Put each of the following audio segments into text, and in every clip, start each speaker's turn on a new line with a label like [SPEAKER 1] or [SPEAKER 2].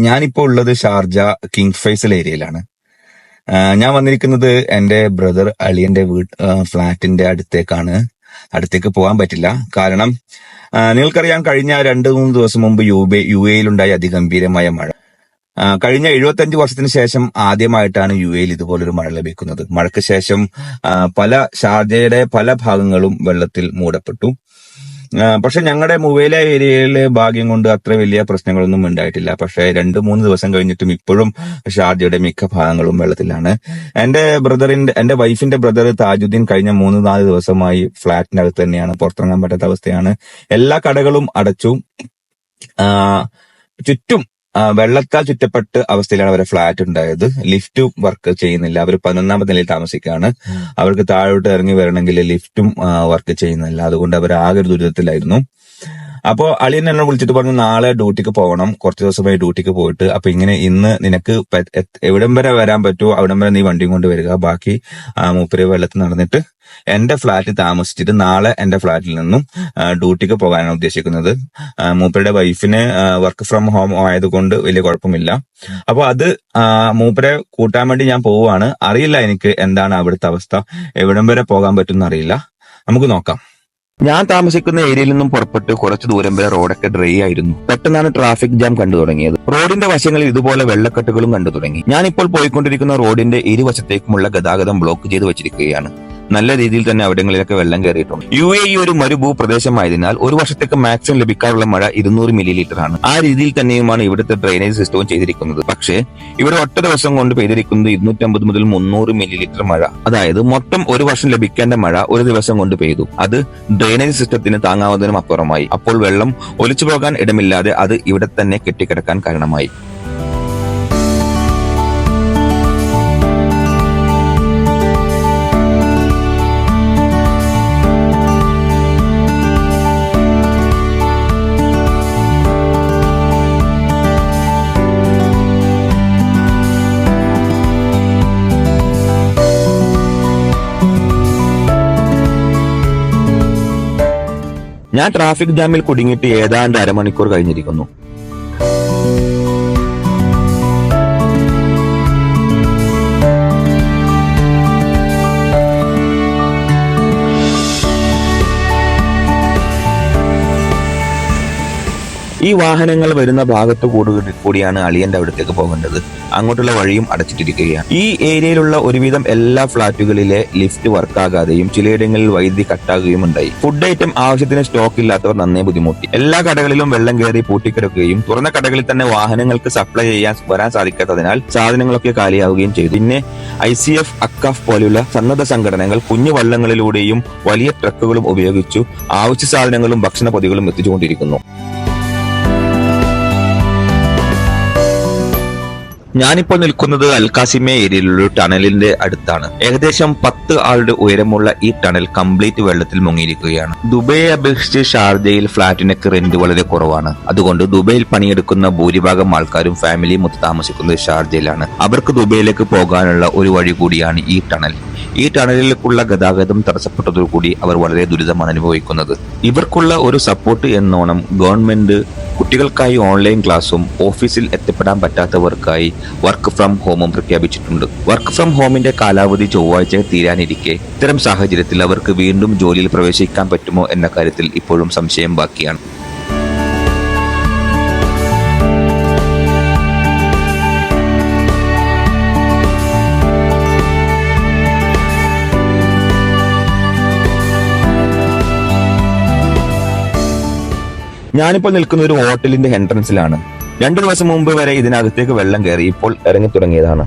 [SPEAKER 1] ഞാനിപ്പോ ഉള്ളത് Sharjah King Faisal ഏരിയയിലാണ് ഞാൻ വന്നിരിക്കുന്നത് എന്റെ ബ്രദർ അളിയന്റെ വീട് ഫ്ലാറ്റിന്റെ അടുത്തേക്കാണ്. അടുത്തേക്ക് പോകാൻ പറ്റില്ല. കാരണം നിങ്ങൾക്കറിയാം കഴിഞ്ഞ രണ്ട് മൂന്ന് ദിവസം മുമ്പ് യു ബി യു എയിലുണ്ടായ അതിഗംഭീരമായ മഴ. കഴിഞ്ഞ എഴുപത്തഞ്ച് വർഷത്തിന് ശേഷം ആദ്യമായിട്ടാണ് യു എയിൽ ഇതുപോലൊരു മഴ ലഭിക്കുന്നത്. മഴയ്ക്ക് ശേഷം പല ഷാർജയുടെ പല ഭാഗങ്ങളും വെള്ളത്തിൽ മൂടപ്പെട്ടു. പക്ഷെ ഞങ്ങളുടെ മുവേല ഏരിയയിൽ ഭാഗ്യം കൊണ്ട് അത്ര വലിയ പ്രശ്നങ്ങളൊന്നും ഉണ്ടായിട്ടില്ല. പക്ഷെ രണ്ട് മൂന്ന് ദിവസം കഴിഞ്ഞിട്ടും ഇപ്പോഴും ഷാർജയുടെ മിക്ക ഭാഗങ്ങളും വെള്ളത്തിലാണ്. എന്റെ ബ്രദറിന്റെ എന്റെ വൈഫിന്റെ ബ്രദർ താജുദ്ദീൻ കഴിഞ്ഞ മൂന്ന് നാല് ദിവസമായി ഫ്ളാറ്റിനകത്ത് തന്നെയാണ്. പുറത്തിറങ്ങാൻ പറ്റാത്ത അവസ്ഥയാണ്. എല്ലാ കടകളും അടച്ചു. ചുറ്റും വെള്ളത്താൽ ചുറ്റപ്പെട്ട് അവസ്ഥയിലാണ് അവരെ ഫ്ലാറ്റ് ഉണ്ടായത്. ലിഫ്റ്റും വർക്ക് ചെയ്യുന്നില്ല. അവർ പതിനൊന്നാമത്തെ നിലയിൽ താമസിക്കുകയാണ്. അവർക്ക് താഴോട്ട് ഇറങ്ങി വരണമെങ്കിൽ ലിഫ്റ്റും വർക്ക് ചെയ്യുന്നില്ല. അതുകൊണ്ട് അവർ ആകെ ഒരു ദുരിതത്തിലായിരുന്നു. അപ്പോ അളിയൻ എന്നെ വിളിച്ചിട്ട് പറഞ്ഞു നാളെ ഡ്യൂട്ടിക്ക് പോകണം. കുറച്ച് ദിവസമായി ഡ്യൂട്ടിക്ക് പോയിട്ട്. അപ്പൊ ഇങ്ങനെ ഇന്ന് നിനക്ക് എവിടം വരെ വരാൻ പറ്റുമോ? അവിടം വരെ നീ വണ്ടിയും കൊണ്ട് വരിക. ബാക്കി മൂപ്പര് വെള്ളത്തിൽ നടന്നിട്ട് എന്റെ ഫ്ലാറ്റിൽ താമസിച്ചിട്ട് നാളെ എന്റെ ഫ്ലാറ്റിൽ നിന്നും ഡ്യൂട്ടിക്ക് പോകാനാണ് ഉദ്ദേശിക്കുന്നത്. മൂപ്പരുടെ വൈഫിന് വർക്ക് ഫ്രം ഹോം ആയതുകൊണ്ട് വലിയ കുഴപ്പമില്ല. അപ്പോൾ അത് മൂപ്പരെ കൂട്ടാൻ വേണ്ടി ഞാൻ പോവുകയാണ്. അറിയില്ല എനിക്ക് എന്താണ് അവിടുത്തെ അവസ്ഥ. എവിടം വരെ പോകാൻ പറ്റുമെന്ന് അറിയില്ല. നമുക്ക് നോക്കാം. ഞാൻ താമസിക്കുന്ന ഏരിയയിൽ നിന്നും പുറപ്പെട്ട് കുറച്ച് ദൂരം വരെ റോഡൊക്കെ ഡ്രൈ ആയിരുന്നു. പെട്ടെന്നാണ് ട്രാഫിക് ജാം കണ്ടു തുടങ്ങിയത്. റോഡിന്റെ വശങ്ങളിൽ ഇതുപോലെ വെള്ളക്കെട്ടുകളും കണ്ടു തുടങ്ങി. ഞാനിപ്പോൾ പോയിക്കൊണ്ടിരിക്കുന്ന റോഡിന്റെ ഇരുവശത്തേക്കുമുള്ള ഗതാഗതം ബ്ലോക്ക് ചെയ്തു വെച്ചിരിക്കുകയാണ്. നല്ല രീതിയിൽ തന്നെ അവിടങ്ങളിലൊക്കെ വെള്ളം കയറിയിട്ടുണ്ട്. യു എ ഇ ഒരു മരുഭൂ പ്രദേശമായതിനാൽ ഒരു വർഷത്തേക്ക് മാക്സിമം ലഭിക്കാറുള്ള മഴ ഇരുന്നൂറ് മില്ലി ലിറ്റർ ആണ്. ആ രീതിയിൽ തന്നെയുമാണ് ഇവിടുത്തെ ഡ്രെയിനേജ് സിസ്റ്റവും ചെയ്തിരിക്കുന്നത്. പക്ഷേ ഇവിടെ ഒറ്റ ദിവസം കൊണ്ട് പെയ്തിരിക്കുന്നത് ഇരുന്നൂറ്റമ്പത് മുതൽ മുന്നൂറ് മില്ലി ലിറ്റർ മഴ. അതായത് മൊത്തം ഒരു വർഷം ലഭിക്കേണ്ട മഴ ഒരു ദിവസം കൊണ്ട് പെയ്തു. അത് ഡ്രെയിനേജ് സിസ്റ്റത്തിന് താങ്ങാവുന്നതിനും അപ്പുറമായി. അപ്പോൾ വെള്ളം ഒലിച്ചു പോകാൻ ഇടമില്ലാതെ അത് ഇവിടെ തന്നെ കെട്ടിക്കിടക്കാൻ കാരണമായി. ഞാൻ ട്രാഫിക് ജാമിൽ കുടുങ്ങിയിട്ട് ഏതാണ്ട് അരമണിക്കൂർ കഴിഞ്ഞിരിക്കുന്നു. ഈ വാഹനങ്ങൾ വരുന്ന ഭാഗത്ത് കൂടിയാണ് അളിയന്റെ അവിടത്തേക്ക് പോകേണ്ടത്. അങ്ങോട്ടുള്ള വഴിയും അടച്ചിട്ടിരിക്കുകയാണ്. ഈ ഏരിയയിലുള്ള ഒരുവിധം എല്ലാ ഫ്ളാറ്റുകളിലെ ലിഫ്റ്റ് വർക്കാകാതെയും ചിലയിടങ്ങളിൽ വൈദ്യുതി കട്ടാകുകയും ഉണ്ടായി. ഫുഡ് ഐറ്റം ആവശ്യത്തിന് സ്റ്റോക്ക് ഇല്ലാത്തവർ നന്നേ ബുദ്ധിമുട്ടി. എല്ലാ കടകളിലും വെള്ളം കയറി പൂട്ടിക്കിടക്കുകയും തുറന്ന കടകളിൽ തന്നെ വാഹനങ്ങൾക്ക് സപ്ലൈ ചെയ്യാൻ വരാൻ സാധിക്കാത്തതിനാൽ സാധനങ്ങളൊക്കെ കാലിയാവുകയും ചെയ്തു. പിന്നെ ഐ സി എഫ് അക്കാഫ് പോലെയുള്ള സന്നദ്ധ സംഘടനകൾ കുഞ്ഞു വള്ളങ്ങളിലൂടെയും വലിയ ട്രക്കുകളും ഉപയോഗിച്ചു ആവശ്യ സാധനങ്ങളും ഭക്ഷണ പൊതികളും എത്തിച്ചുകൊണ്ടിരിക്കുന്നു. ഞാനിപ്പോൾ നിൽക്കുന്നത് അൽക്കാസിമെ ഏരിയയിലുള്ള ടണലിന്റെ അടുത്താണ്. ഏകദേശം പത്ത് ആളുടെ ഉയരമുള്ള ഈ ടണൽ കംപ്ലീറ്റ് വെള്ളത്തിൽ മുങ്ങിയിരിക്കുകയാണ്. ദുബൈയെ അപേക്ഷിച്ച് ഷാർജയിൽ ഫ്ളാറ്റിനൊക്കെ റെന്റ് വളരെ കുറവാണ്. അതുകൊണ്ട് ദുബൈയിൽ പണിയെടുക്കുന്ന ഭൂരിഭാഗം ആൾക്കാരും ഫാമിലിയും ഒത്ത് താമസിക്കുന്നത് ഷാർജയിലാണ്. അവർക്ക് ദുബൈയിലേക്ക് പോകാനുള്ള ഒരു വഴി കൂടിയാണ് ഈ ടണൽ. ഈ ടണലിലേക്കുള്ള ഗതാഗതം തടസ്സപ്പെട്ടതോടുകൂടി അവർ വളരെ ദുരിതമാണ് അനുഭവിക്കുന്നത്. ഇവർക്കുള്ള ഒരു സപ്പോർട്ട് എന്നോണം ഗവൺമെന്റ് കുട്ടികൾക്കായി ഓൺലൈൻ ക്ലാസും ഓഫീസിൽ എത്തിപ്പെടാൻ പറ്റാത്തവർക്കായി വർക്ക് ഫ്രം ഹോമും പ്രഖ്യാപിച്ചിട്ടുണ്ട്. വർക്ക് ഫ്രം ഹോമിന്റെ കാലാവധി ചൊവ്വാഴ്ച തീരാനിരിക്കെ ഇത്തരം സാഹചര്യത്തിൽ അവർക്ക് വീണ്ടും ജോലിയിൽ പ്രവേശിക്കാൻ പറ്റുമോ എന്ന കാര്യത്തിൽ ഇപ്പോഴും സംശയം ബാക്കിയാണ്. ഞാനിപ്പോൾ നിൽക്കുന്ന ഒരു ഹോട്ടലിന്റെ എൻട്രൻസിലാണ് രണ്ടു ദിവസം മുമ്പ് വരെ ഇതിനകത്തേക്ക് വെള്ളം കയറി ഇപ്പോൾ ഇറങ്ങി തുടങ്ങിയതാണ്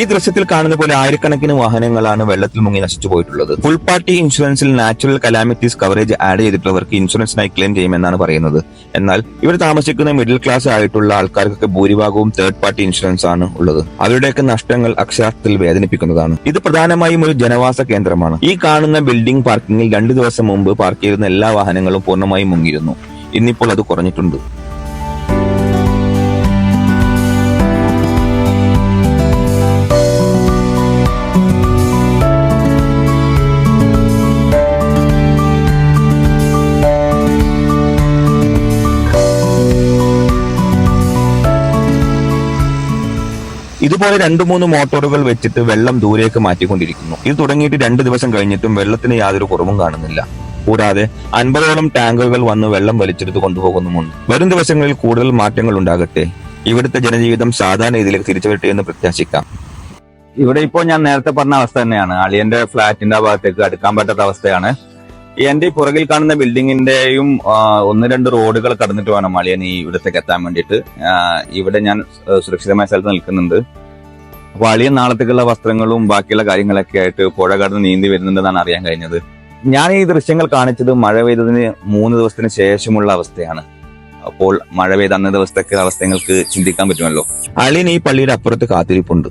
[SPEAKER 1] ഈ ദൃശ്യത്തിൽ കാണുന്ന പോലെ ആയിരക്കണക്കിന് വാഹനങ്ങളാണ് വെള്ളത്തിൽ മുങ്ങി നശിച്ചു പോയിട്ടുള്ളത്. ഫുൾ പാർട്ടി ഇൻഷുറൻസിൽ നാച്ചുറൽ കലാമിറ്റീസ് കവറേജ് ആഡ് ചെയ്തിട്ടുള്ളവർക്ക് ഇൻഷുറൻസിനായി ക്ലെയിം ചെയ്യുമെന്നാണ് പറയുന്നത്. എന്നാൽ ഇവർ താമസിക്കുന്ന മിഡിൽ ക്ലാസ് ആയിട്ടുള്ള ആൾക്കാർക്കൊക്കെ ഭൂരിഭാഗവും തേർഡ് പാർട്ടി ഇൻഷുറൻസ് ആണ് ഉള്ളത്. അവരുടെയൊക്കെ നഷ്ടങ്ങൾ അക്ഷരാർത്ഥത്തിൽ വേദനിപ്പിക്കുന്നതാണ്. ഇത് പ്രധാനമായും ഒരു ജനവാസ കേന്ദ്രമാണ്. ഈ കാണുന്ന ബിൽഡിംഗ് പാർക്കിംഗിൽ രണ്ടു ദിവസം മുമ്പ് പാർക്ക് ചെയ്യുന്ന എല്ലാ വാഹനങ്ങളും പൂർണമായും മുങ്ങിയിരുന്നു. ഇന്നിപ്പോൾ അത് കുറഞ്ഞിട്ടുണ്ട്. ഇതുപോലെ രണ്ട് മൂന്ന് മോട്ടോറുകൾ വെച്ചിട്ട് വെള്ളം ദൂരേക്ക് മാറ്റിക്കൊണ്ടിരിക്കുന്നു. ഇത് തുടങ്ങിയിട്ട് രണ്ട് ദിവസം കഴിഞ്ഞിട്ടും വെള്ളത്തിന് യാതൊരു കുറവും കാണുന്നില്ല. കൂടാതെ അൻപതോളം ടാങ്കുകൾ വന്ന് വെള്ളം വലിച്ചെടുത്ത് കൊണ്ടുപോകുന്നുമുണ്ട്. വരും ദിവസങ്ങളിൽ കൂടുതൽ മാറ്റങ്ങൾ ഉണ്ടാകട്ടെ. ഇവിടുത്തെ ജനജീവിതം സാധാരണ രീതിയിലേക്ക് തിരിച്ചു വരട്ടെ എന്ന് പ്രത്യാശിക്കാം. ഇവിടെ ഇപ്പോൾ ഞാൻ നേരത്തെ പറഞ്ഞ അവസ്ഥ തന്നെയാണ്. അളിയന്റെ ഫ്ലാറ്റിന്റെ ആ ഭാഗത്തേക്ക് അടുക്കാൻ പറ്റാത്ത അവസ്ഥയാണ്. എന്റെ പുറകിൽ കാണുന്ന ബിൽഡിങ്ങിന്റെയും ഒന്ന് രണ്ട് റോഡുകൾ കടന്നിട്ട് വേണം മാളിയൻ ഈ ഇവിടത്തേക്ക് എത്താൻ വേണ്ടിയിട്ട്. ഇവിടെ ഞാൻ സുരക്ഷിതമായ സ്ഥലത്ത് നിൽക്കുന്നുണ്ട്. അപ്പൊ നാളത്തേക്കുള്ള വസ്ത്രങ്ങളും ബാക്കിയുള്ള കാര്യങ്ങളൊക്കെ ആയിട്ട് പുഴ കടന്ന് നീന്തി വരുന്നുണ്ടെന്നാണ് അറിയാൻ കഴിഞ്ഞത്. ഞാൻ ഈ ദൃശ്യങ്ങൾ കാണിച്ചത് മഴ പെയ്തതിന് മൂന്ന് ദിവസത്തിന് ശേഷമുള്ള അവസ്ഥയാണ്. അപ്പോൾ മഴ പെയ്ത അന്ന ദിവസത്തെ അവസ്ഥകൾക്ക് ചിന്തിക്കാൻ പറ്റുമല്ലോ. അളിയൻ ഈ പള്ളിയുടെ അപ്പുറത്ത് കാത്തിരിപ്പുണ്ട്.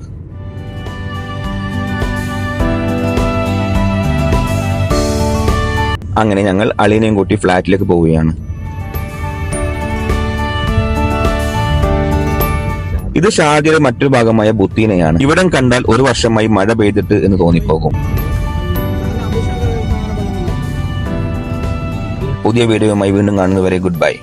[SPEAKER 1] അങ്ങനെ ഞങ്ങൾ അളിയനെയും കൂട്ടി ഫ്ലാറ്റിലേക്ക് പോവുകയാണ്. ഇത് ഷാർജയുടെ മറ്റൊരു ഭാഗമായ ബുത്തീനയാണ്. ഇവിടം കണ്ടാൽ ഒരു വർഷമായി മഴ പെയ്തിട്ട് എന്ന് തോന്നിപ്പോകും. പുതിയ വീഡിയോയുമായി വീണ്ടും കാണുന്നതുവരെ ഗുഡ് ബൈ